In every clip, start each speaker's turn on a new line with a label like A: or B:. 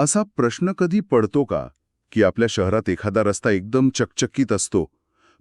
A: असा प्रश्न कधी पडतो का की आपल्या शहरात एखादा रस्ता एकदम चकचकीत असतो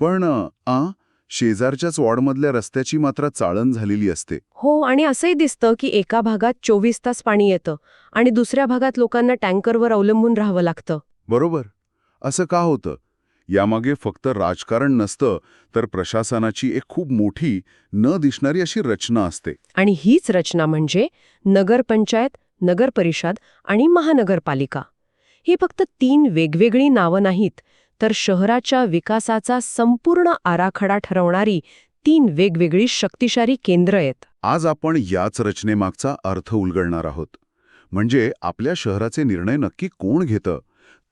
A: पण आ शेजारच्याच वॉर्डमधल्या रस्त्याची मात्र चाळण झालेली असते?
B: हो आणि असंही दिसतं की एका भागात चोवीस तास पाणी येतं आणि दुसऱ्या भागात लोकांना टँकरवर अवलंबून राहावं लागतं.
A: बरोबर. असं का होतं? यामागे फक्त राजकारण नसतं तर प्रशासनाची एक खूप मोठी न दिसणारी अशी रचना असते.
B: आणि हीच रचना म्हणजे नगरपंचायत नगरपरिषद आणि महानगरपालिका. ही फक्त तीन वेगवेगळी नावं नाहीत तर शहराच्या विकासाचा संपूर्ण आराखडा ठरवणारी तीन वेगवेगळी शक्तिशाली केंद्र आहेत.
A: आज आपण याच रचनेमागचा अर्थ उलगडणार आहोत. म्हणजे आपल्या शहराचे निर्णय नक्की कोण घेतं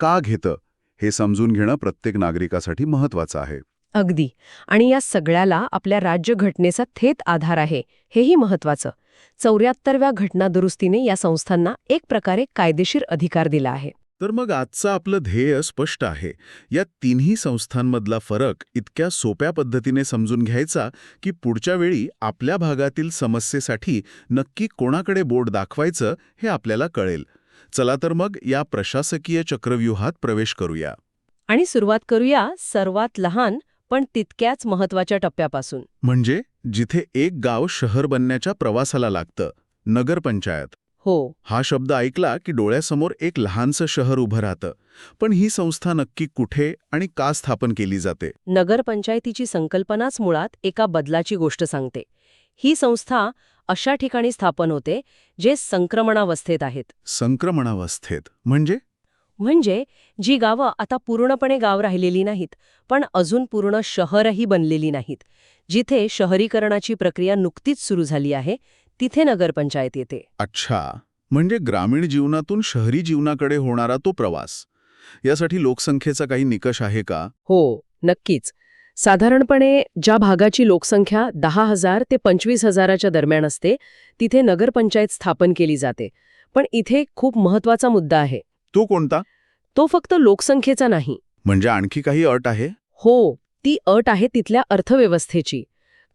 A: का घेतं हे समजून घेणं प्रत्येक नागरिकासाठी महत्वाचं आहे.
B: अगदी. आणि या सगळ्याला आपल्या राज्यघटनेचा थेट आधार आहे. हेही महत्वाचं चौऱ्याहत्तरव्या घटनादुरुस्तीने या संस्थांना एक प्रकारे कायदेशीर अधिकार दिला आहे.
C: तर मग आजचं आपलं ध्येय स्पष्ट आहे. या तिन्ही संस्थांमधला फरक इतक्या सोप्या पद्धतीने समजून घ्यायचा की पुढच्या वेळी आपल्या भागातील समस्येसाठी नक्की कोणाकडे बोट दाखवायचं हे आपल्याला कळेल. चला तर मग या प्रशासकीय चक्रव्यूहात प्रवेश करूया.
B: आणि सुरुवात करूया सर्वात लहान पण तितक्याच महत्त्वाच्या टप्प्यापासून.
C: म्हणजे जिथे एक गाव शहर बनण्याच्या प्रवासाला लागतं नगरपंचायत.
B: हो.
C: हा शब्द ऐकला की डोळ्यासमोर एक लहानसं शहर उभं राहतं. पण ही संस्था नक्की कुठे आणि का स्थापन केली जाते?
B: नगरपंचायतीची संकल्पनाच मुळात एका बदलाची गोष्ट सांगते. ही संस्था अशा ठिकाणी स्थापन होते जे संक्रमणावस्थेत आहेत.
C: संक्रमणावस्थेत. म्हणजे?
B: म्हणजे जी गावं आता पूर्णपणे गाव राहिलेली नाहीत पण अजून पूर्ण शहरही बनलेली नाहीत. जिथे शहरीकरणाची प्रक्रिया नुकतीच सुरू झाली आहे तिथे नगरपंचायत येते.
C: अच्छा. म्हणजे ग्रामीण जीवनातून शहरी जीवनाकडे होणारा तो प्रवास. यासाठी लोकसंख्येचा काही निकष आहे का?
B: हो नक्कीच. साधारणपणे ज्या भागाची लोकसंख्या दहा हजार ते पंचवीस हजाराच्या दरम्यान असते तिथे नगरपंचायत स्थापन केली जाते. पण इथे खूप महत्त्वाचा मुद्दा आहे.
C: तो कोणता?
B: तो फक्त लोकसंख्येचा नाही.
C: म्हणजे आणखी काही अट आहे?
B: हो ती अट आहे तिथल्या अर्थव्यवस्थेची.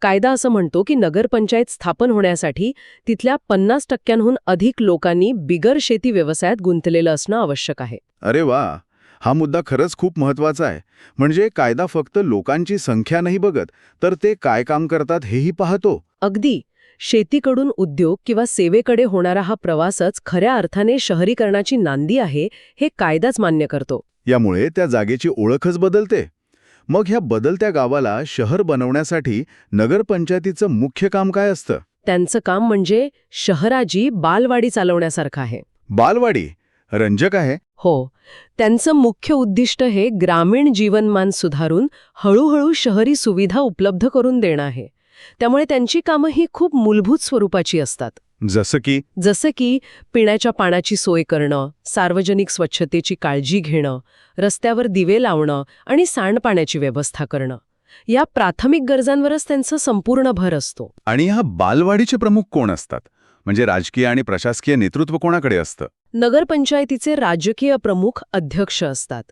B: कायदा असं म्हणतो की नगरपंचायत स्थापन होण्यासाठी तिथल्या पन्नास टक्क्यांहून अधिक लोकांनी बिगर शेती व्यवसायात गुंतलेलं असणं आवश्यक आहे.
C: अरे वा! हा मुद्दा खरंच खूप महत्त्वाचा आहे. म्हणजे कायदा फक्त लोकांची संख्या नाही बघत तर ते काय काम करतात हेही पाहतो.
B: अगदी. शेतीकडून उद्योग किंवा सेवेकडे होणारा हा प्रवासच खऱ्या अर्थाने शहरीकरणाची नांदी आहे हे कायदाच मान्य करतो.
C: यामुळे त्या जागेची ओळखच बदलते. मग ह्या बदलत्या गावाला शहर बनवण्यासाठी नगरपंचायतीचं मुख्य काम काय असतं?
B: त्यांचं काम म्हणजे शहराची बालवाडी चालवण्यासारखं आहे.
C: बालवाडी? रंजक आहे.
B: हो. त्यांचं मुख्य उद्दिष्ट हे ग्रामीण जीवनमान सुधारून हळूहळू शहरी सुविधा उपलब्ध करून देणं आहे. त्यामुळे त्यांची कामं ही खूप मूलभूत स्वरूपाची असतात.
C: जसं की?
B: जसं की पिण्याच्या पाण्याची सोय करणं सार्वजनिक स्वच्छतेची काळजी घेणं रस्त्यावर दिवे लावणं आणि सांडपाण्याची व्यवस्था करणं. या प्राथमिक गरजांवरच त्यांचं संपूर्ण भर असतो.
A: आणि ह्या बालवाडीचे प्रमुख कोण असतात? म्हणजे राजकीय आणि प्रशासकीय नेतृत्व कोणाकडे असतं?
B: नगरपंचायतीचे राजकीय प्रमुख अध्यक्ष असतात.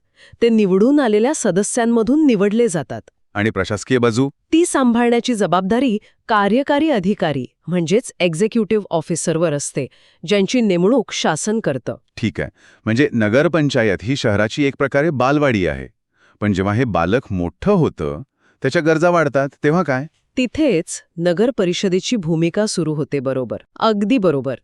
B: ते निवडून आलेल्या सदस्यांमधून निवडले जातात.
A: आणि प्रशासकीय बाजू?
B: ती सांभाळण्याची जबाबदारी कार्यकारी अधिकारी म्हणजेच एक्झिक्युटिव्ह ऑफिसरवर असते ज्यांची नेमणूक शासन करतं.
A: ठीक आहे. म्हणजे नगरपंचायत ही शहराची एक प्रकारे बालवाडी आहे. पण जेव्हा हे बालक मोठं होतं त्याच्या गरजा वाढतात तेव्हा काय?
B: तिथेच नगर परिषदेची भूमिका सुरू होते बरोबर. अगदी बरोबर.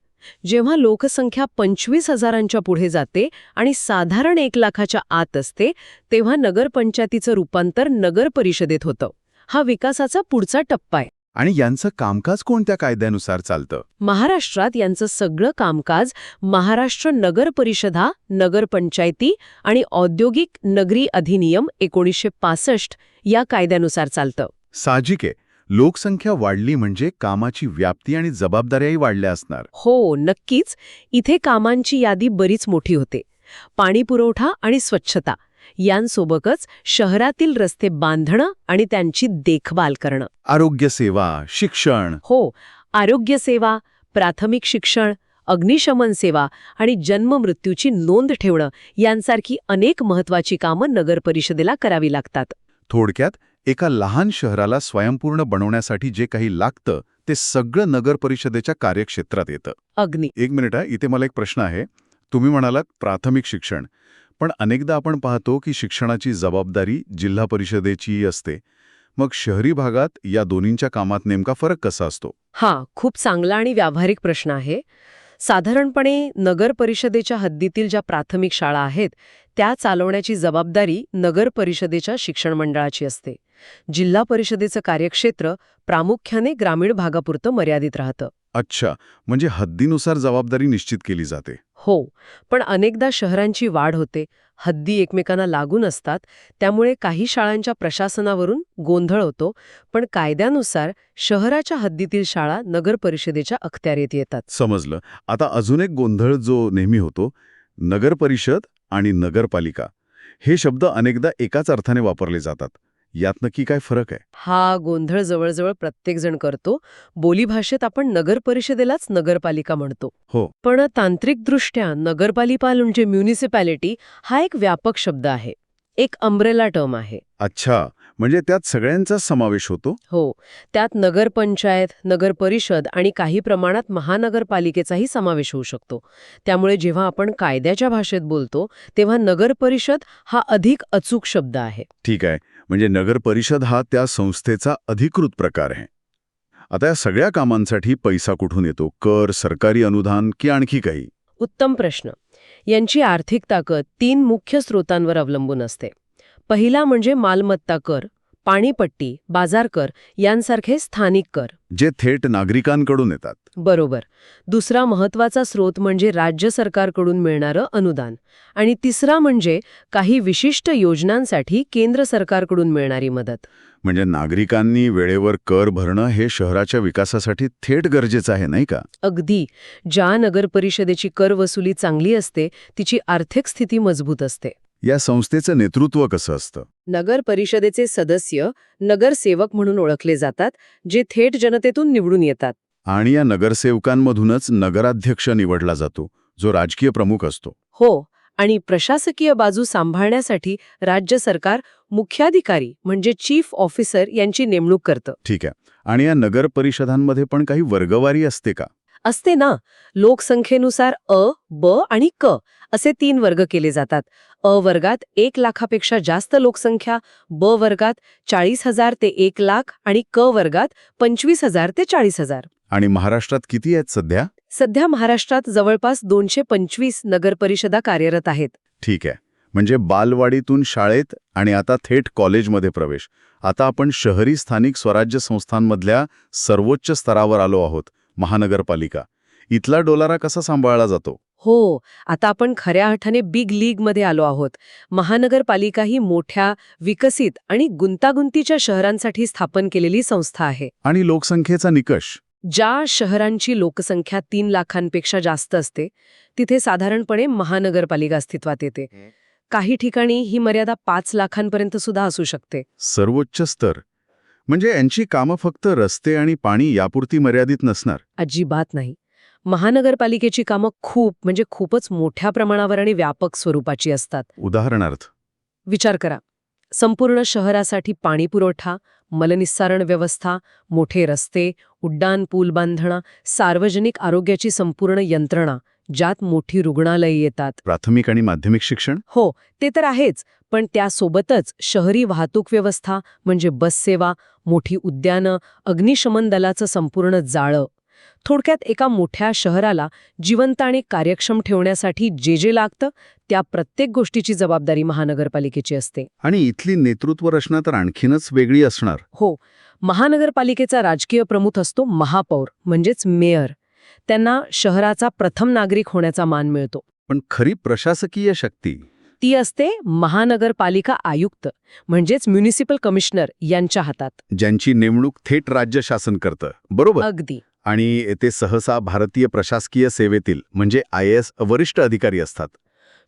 B: जेव्हा लोकसंख्या पंचवीस हजारांच्या पुढे जाते आणि साधारण एक लाखाच्या आत असते तेव्हा नगरपंचायतीचं रूपांतर नगर परिषदेत होतं. हा विकासाचा पुढचा टप्पा आहे.
A: आणि यांचं कामकाज कोणत्या कायद्यानुसार चालतं?
B: महाराष्ट्रात यांचं सगळं कामकाज महाराष्ट्र नगर परिषदा नगरपंचायती आणि औद्योगिक नगरी अधिनियम एकोणीसशे पासष्ट या कायद्यानुसार चालतं.
A: साहजिक आहे. लोकसंख्या वाढली म्हणजे कामाची व्याप्ती आणि जबाबदाऱ्याही वाढल्या असणार.
B: हो नक्कीच. इथे कामांची यादी बरीच मोठी होते. पाणीपुरवठा आणि स्वच्छता यांसोबतच शहरातील रस्ते बांधणं आणि त्यांची देखभाल करणं.
A: आरोग्य सेवा शिक्षण.
B: हो आरोग्यसेवा प्राथमिक शिक्षण अग्निशमन सेवा आणि जन्ममृत्यूची नोंद ठेवणं यांसारखी अनेक महत्वाची कामं नगरपरिषदेला करावी लागतात.
A: थोडक्यात एका लहान शहराला स्वयंपूर्ण बनवण्यासाठी जे काही लागतं ते सगळं नगर परिषदेच्या कार्यक्षेत्रात येतं.
B: अग्नी.
A: एक मिनिट आहे इथे मला एक प्रश्न आहे.
C: तुम्ही म्हणालात प्राथमिक शिक्षण. पण अनेकदा आपण पाहतो की शिक्षणाची जबाबदारी जिल्हा परिषदेची असते. मग शहरी भागात या दोन्हींच्या कामात नेमका फरक कसा असतो?
B: हा खूप चांगला आणि व्यावहारिक प्रश्न आहे. साधारणपणे नगर परिषदेच्या हद्दीतील ज्या प्राथमिक शाळा आहेत त्या चालवण्याची जबाबदारी नगर परिषदेच्या शिक्षण मंडळाची असते. जिल्हा परिषदेचं कार्यक्षेत्र प्रामुख्याने ग्रामीण भागापुरतं मर्यादित राहतं.
C: अच्छा म्हणजे हद्दीनुसार जबाबदारी निश्चित केली जाते.
B: हो पण अनेकदा शहरांची वाढ होते हद्दी एकमेकांना लागून असतात त्यामुळे काही शाळांच्या प्रशासनावरून गोंधळ होतो पण कायद्यानुसार शहराच्या हद्दीतील शाळा नगर परिषदेच्या अखत्यारीत येतात.
C: समजलं. आता अजून एक गोंधळ जो नेहमी होतो नगर परिषद आणि नगरपालिका. हे शब्द अनेकदा एकाच अर्थाने वापरले जातात. यात नक्की काय फरक आहे?
B: हा गोंधळ जवळजवळ प्रत्येकजण करतो. बोलीभाषेत आपण नगर परिषदेलाच नगरपालिका म्हणतो.
C: हो.
B: पण तांत्रिकदृष्ट्या नगरपालिका म्हणजे म्युनिसिपॅलिटी हा एक व्यापक शब्द आहे. एक अम्ब्रेला टर्म आहे.
C: अच्छा. म्हणजे त्यात सगळ्यांचाच समावेश होतो?
B: हो. त्यात नगरपंचायत नगर परिषद आणि काही प्रमाणात महानगरपालिकेचाही समावेश होऊ शकतो. त्यामुळे जेव्हा आपण कायद्याच्या भाषेत बोलतो तेव्हा नगर परिषद हा अधिक अचूक शब्द आहे.
C: ठीक आहे. म्हणजे नगर परिषद हा त्या संस्थेचा अधिकृत प्रकार आहे. आता या सगळ्या कामांसाठी पैसा कुठून येतो? कर सरकारी अनुदान की आणखी काही?
B: उत्तम प्रश्न. यांची आर्थिक ताकद तीन मुख्य स्रोतांवर अवलंबून असते. पहिला म्हणजे मालमत्ता कर पाणीपट्टी बाजार कर यांसारखे स्थानिक कर.
C: जे थेट नागरिकांकडून येतात.
B: बरोबर. दुसरा महत्त्वाचा स्रोत म्हणजे राज्य सरकारकडून मिळणारं अनुदान. आणि तिसरा म्हणजे काही विशिष्ट योजनांसाठी केंद्र सरकारकडून मिळणारी मदत.
C: म्हणजे नागरिकांनी वेळेवर कर भरणं हे शहराच्या विकासासाठी थेट गरजेचं आहे नाही का?
B: अगदी. ज्या नगर परिषदेची कर वसुली चांगली असते तिची आर्थिक स्थिती मजबूत असते.
C: या संस्थेचं नेतृत्व कसं असतं?
B: नगर परिषदेचे सदस्य नगरसेवक म्हणून ओळखले जातात जे थेट जनतेतून निवडून येतात.
C: आणि या नगरसेवकांमधूनच नगराध्यक्ष निवडला जातो जो राजकीय प्रमुख असतो.
B: हो आणि प्रशासकीय बाजू सांभाळण्यासाठी राज्य सरकार मुख्याधिकारी म्हणजे चीफ ऑफिसर यांची नेमणूक करतं.
C: ठीक आहे. आणि या नगर परिषदांमध्ये पण काही वर्गवारी असते का?
B: असते ना. लोकसंख्येनुसार अ ब आणि क असे तीन वर्ग केले जातात. अ वर्गात एक लाखापेक्षा जास्त लोकसंख्या ब वर्गात चाळीस हजार ते एक लाख आणि क वर्गात पंचवीस हजार ते चाळीस हजार.
C: आणि महाराष्ट्रात किती आहेत सध्या?
B: सध्या महाराष्ट्रात जवळपास दोनशे पंचवीस नगरपरिषदा कार्यरत आहेत.
C: ठीक आहे. म्हणजे बालवाडीतून शाळेत आणि आता थेट कॉलेजमध्ये प्रवेश. आता आपण शहरी स्थानिक स्वराज्य संस्थांमधल्या सर्वोच्च स्तरावर आलो आहोत. महानगरपालिका. इथला डोलारा कसा सांभाळला जातो?
B: हो आता आपण खऱ्या अर्थाने बिग लीगमध्ये आलो आहोत. महानगरपालिका ही मोठ्या विकसित आणि गुंतागुंतीच्या शहरांसाठी स्थापन केलेली संस्था आहे.
C: आणि लोकसंख्येचा निकष?
B: ज्या शहरांची लोकसंख्या तीन लाखांपेक्षा जास्त असते तिथे साधारणपणे महानगरपालिका अस्तित्वात येते. काही ठिकाणी ही मर्यादा पाच लाखांपर्यंत सुद्धा असू शकते.
C: सर्वोच्च स्तर. म्हणजे यांची कामं फक्त रस्ते आणि पाणी यापुरती मर्यादित नसणार.
B: अजिबात नाही. महानगरपालिकेची कामं खूप म्हणजे खूपच मोठ्या प्रमाणावर आणि व्यापक स्वरूपाची असतात.
C: उदाहरणार्थ?
B: विचार करा. संपूर्ण शहरासाठी पाणीपुरवठा मलनिस्सारण व्यवस्था मोठे रस्ते उड्डाण पूल बांधणं सार्वजनिक आरोग्याची संपूर्ण यंत्रणा ज्यात मोठी रुग्णालये येतात.
C: प्राथमिक आणि माध्यमिक शिक्षण?
B: हो ते तर आहेच पण त्यासोबतच शहरी वाहतूक व्यवस्था म्हणजे बससेवा मोठी उद्यानं अग्निशमन दलाचं संपूर्ण जाळं. थोडक्यात एका मोठ्या शहराला जिवंत आणि कार्यक्षम ठेवण्यासाठी जे जे लागतं त्या प्रत्येक गोष्टीची जबाबदारी महानगरपालिकेची असते.
C: आणि इथली नेतृत्व रचना तर आणखीनच वेगळी असणार.
B: हो महानगरपालिकेचा राजकीय प्रमुख असतो महापौर म्हणजेच मेयर. त्यांना शहराचा प्रथम नागरिक होण्याचा मान मिळतो.
C: पण खरी प्रशासकीय शक्ती?
B: ती असते महानगरपालिका आयुक्त म्हणजेच म्युनिसिपल कमिशनर यांच्या हातात.
C: ज्यांची नेमणूक थेट राज्य शासन करतं. बरोबर?
B: अगदी.
C: आणि ते सहसा भारतीय प्रशासकीय सेवेतील म्हणजे आय एस वरिष्ठ अधिकारी असतात.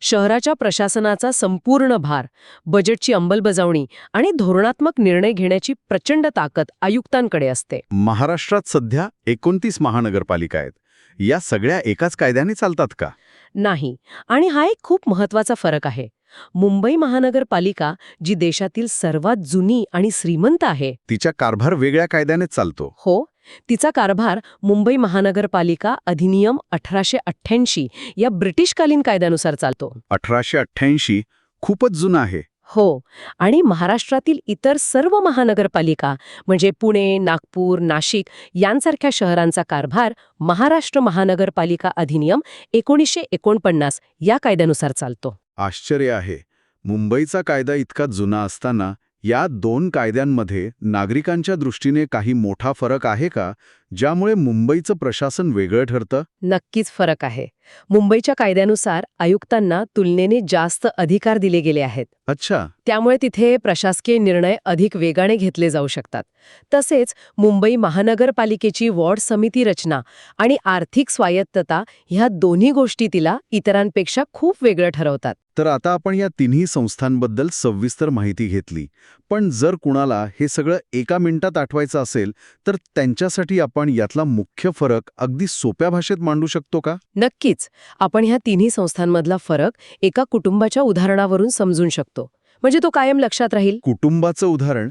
B: शहराच्या प्रशासनाचा संपूर्ण भार बजेटची अंमलबजावणी आणि धोरणात्मक निर्णय घेण्याची प्रचंड ताकद आयुक्तांकडे असते.
C: महाराष्ट्रात सध्या एकोणतीस महानगरपालिका आहेत. या सगळ्या एकाच कायद्याने चालतात का?
B: नाही. आणि हा एक खूप महत्त्वाचा फरक आहे. मुंबई महानगरपालिका जी देशातील सर्वात जुनी आणि श्रीमंत आहे.
C: तिच्या कारभार वेगळ्या कायद्यानेच चालतो.
B: हो. तिचा कारभार मुंबई महानगरपालिका अधिनियम अठराशे अठ्ठ्याऐंशी या ब्रिटिशकालीन कायद्यानुसार चालतो.
C: अठराशे अठ्ठ्याऐंशी खूपच जुना आहे.
B: हो. आणि महाराष्ट्रातील इतर सर्व महानगरपालिका म्हणजे पुणे नागपूर नाशिक यांसारख्या शहरांचा कारभार महाराष्ट्र महानगरपालिका अधिनियम एकोणीसशे एकोणपन्नास या कायद्यानुसार चालतो.
C: आश्चर्य आहे. मुंबईचा कायदा इतका जुना असताना या दोन कायद्यांमध्ये नागरिकांच्या दृष्टीने काही मोठा फरक आहे का? ज्यामुळे मुंबईचं प्रशासन वेगळं ठरतं?
B: नक्कीच फरक आहे. मुंबईच्या कायद्यानुसार आयुक्तांना तुलनेने जास्त अधिकार दिले गेले आहेत.
C: अच्छा.
B: त्यामुळे तिथे प्रशासकीय निर्णय अधिक वेगाने घेतले जाऊ शकतात. तसेच मुंबई महानगरपालिकेची वॉर्ड समिती रचना आणि आर्थिक स्वायत्तता ह्या दोन्ही गोष्टी तिला इतरांपेक्षा खूप वेगळं ठरवतात.
C: तर आता आपण या तिन्ही संस्थांबद्दल सविस्तर माहिती घेतली. पण जर कुणाला हे सगळं एका मिनिटात आठवायचं असेल तर त्यांच्यासाठी आपण यातला मुख्य फरक अगदी सोप्या भाषेत मांडू शकतो का?
B: नक्कीच. आपण ह्या तिन्ही संस्थांमधला फरक एका कुटुंबाच्या उदाहरणावरून समजून शकतो. म्हणजे तो कायम लक्षात राहील?
C: कुटुंबाचं उदाहरण?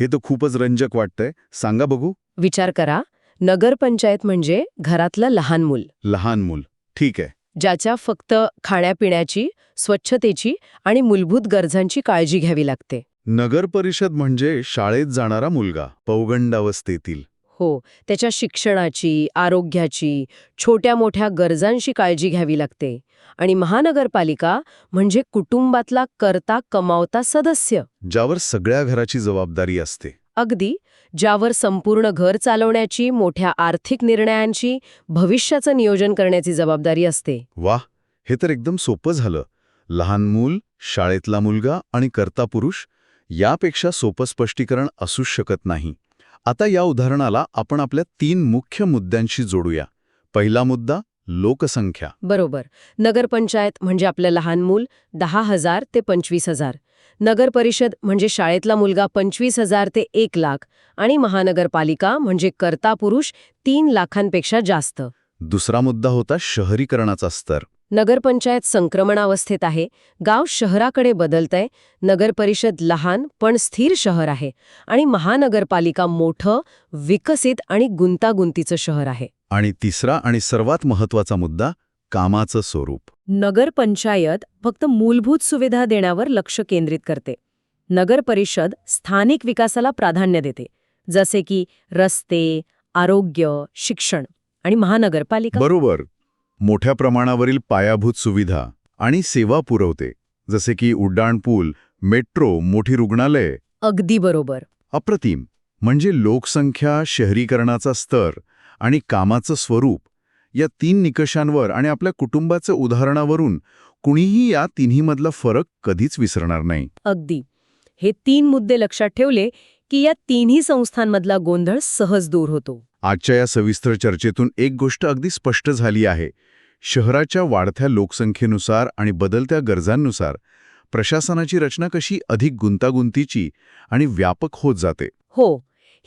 C: हे तर खूपच रंजक वाटतंय. सांगा बघू.
B: विचार करा. नगरपंचायत म्हणजे घरातलं लहान मूल.
C: लहान मूल. ठीक आहे.
B: ज्याच्या फक्त खाण्यापिण्याची स्वच्छतेची आणि मूलभूत गरजांची काळजी घ्यावी लागते.
C: नगर परिषद म्हणजे शाळेत जाणारा मुलगा पौगंड अवस्थेतील
B: हो त्याच्या शिक्षणाची आरोग्याची छोट्या मोठ्या गरजांशी काळजी घ्यावी लागते. आणि महानगरपालिका म्हणजे कुटुंबातला करता कमावता सदस्य.
C: ज्यावर सगळ्या घराची जबाबदारी असते.
B: अगदी ज्यावर संपूर्ण घर चालवण्याची मोठ्या आर्थिक निर्णयांची भविष्याचं नियोजन करण्याची जबाबदारी असते.
C: वाह! हे तर एकदम सोपं झालं. लहान मूल शाळेतला मुलगा आणि कर्ता पुरुष यापेक्षा सोपं स्पष्टीकरण असूच शकत नाही. आता या उदाहरणाला आपण आपल्या तीन मुख्य मुद्द्यांशी जोडूया. पहिला मुद्दा लोकसंख्या.
B: बरोबर. नगरपंचायत म्हणजे आपलं लहान मूल दहा हजार ते पंचवीस हजार. नगर परिषद म्हणजे शाळेतला मुलगा पंचवीस हजार ते एक लाख. आणि महानगरपालिका म्हणजे कर्ता पुरुष तीन लाखांपेक्षा जास्त.
C: दुसरा मुद्दा होता शहरीकरणाचा स्तर.
B: नगरपंचायत संक्रमणावस्थेत आहे. गाव शहराकडे बदलतंय. नगरपरिषद लहान पण स्थिर शहर आहे. आणि महानगरपालिका मोठं विकसित आणि गुंतागुंतीचं शहर आहे.
C: आणि तिसरा आणि सर्वात महत्त्वाचा मुद्दा कामाचं स्वरूप.
B: नगरपंचायत फक्त मूलभूत सुविधा देण्यावर लक्ष केंद्रित करते. नगरपरिषद स्थानिक विकासाला प्राधान्य देते. जसे की रस्ते आरोग्य शिक्षण आणि महानगरपालिका.
C: बरोबर. मोठ्या प्रमाणावरील पायाभूत सुविधा आणि सेवा पुरवते. जसे की उड्डाणपूल मेट्रो मोठी रुग्णालये.
B: अगदी बरोबर.
C: अप्रतिम. म्हणजे लोकसंख्या शहरीकरणाचा स्तर आणि कामाचं स्वरूप या तीन निकषांवर आणि आपल्या कुटुंबाच्या उदाहरणावरून कुणीही या तिन्हीमधला फरक कधीच विसरणार नाही.
B: अगदी. हे तीन मुद्दे लक्षात ठेवले की या तिन्ही संस्थांमधला गोंधळ सहज दूर होतो.
C: आजच्या या सविस्तर चर्चेतून एक गोष्ट अगदी स्पष्ट झाली आहे. शहराच्या वाढत्या लोकसंख्येनुसार आणि बदलत्या गरजांनुसार प्रशासनाची रचना कशी अधिक गुंतागुंतीची आणि व्यापक होत जाते?
B: हो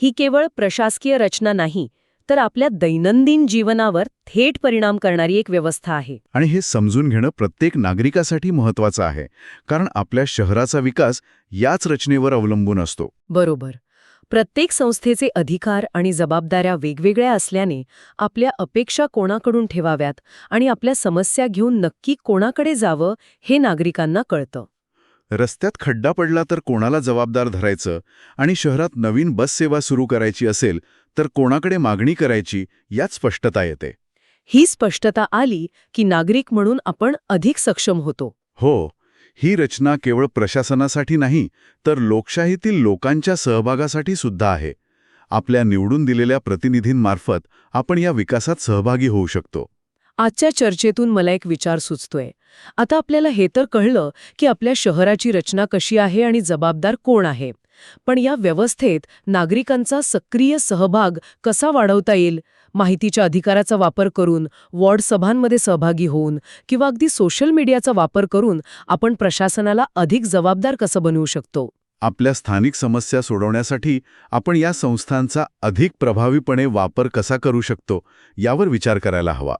B: ही केवळ प्रशासकीय रचना नाही तर आपल्या दैनंदिन जीवनावर थेट परिणाम करणारी एक व्यवस्था आहे.
C: आणि हे समजून घेणं प्रत्येक नागरिकासाठी महत्वाचं आहे कारण आपल्या शहराचा विकास याच रचनेवर अवलंबून असतो.
B: बरोबर. प्रत्येक संस्थेचे अधिकार आणि जबाबदाऱ्या वेगवेगळ्या असल्याने आपल्या अपेक्षा कोणाकडून ठेवाव्यात आणि आपल्या समस्या घेऊन नक्की कोणाकडे जावं हे नागरिकांना कळतं.
C: रस्त्यात खड्डा पडला तर कोणाला जबाबदार धरायचं आणि शहरात नवीन बस सेवा सुरू करायची असेल तर कोणाकडे मागणी करायची यात स्पष्टता येते.
B: ही स्पष्टता आली की नागरिक म्हणून आपण अधिक सक्षम होतो.
C: हो ही रचना केवळ प्रशासनासाठी नाही तर लोकशाहीतील लोकांच्या सहभागासाठी सुद्धा आहे. आपल्या निवडून दिलेल्या प्रतिनिधींमार्फत आपण या विकासात सहभागी होऊ शकतो.
B: आजच्या चर्चेतून मला एक विचार सुचतोय. आता आपल्याला हे तर कळलं की आपल्या शहराची रचना कशी आहे आणि जबाबदार कोण आहे. पण या व्यवस्थेत नागरिकांचा सक्रिय सहभाग कसा वाढवता येईल? माहितीच्या अधिकाराचा वापर करून वॉर्ड सभांमध्ये सहभागी होऊन किंवा अगदी सोशल मीडियाचा वापर करून आपण प्रशासनाला अधिक जबाबदार कसं बनवू शकतो?
C: आपल्या स्थानिक समस्या सोडवण्यासाठी आपण या संस्थांचा अधिक प्रभावीपणे वापर कसा करू शकतो यावर विचार करायला हवा.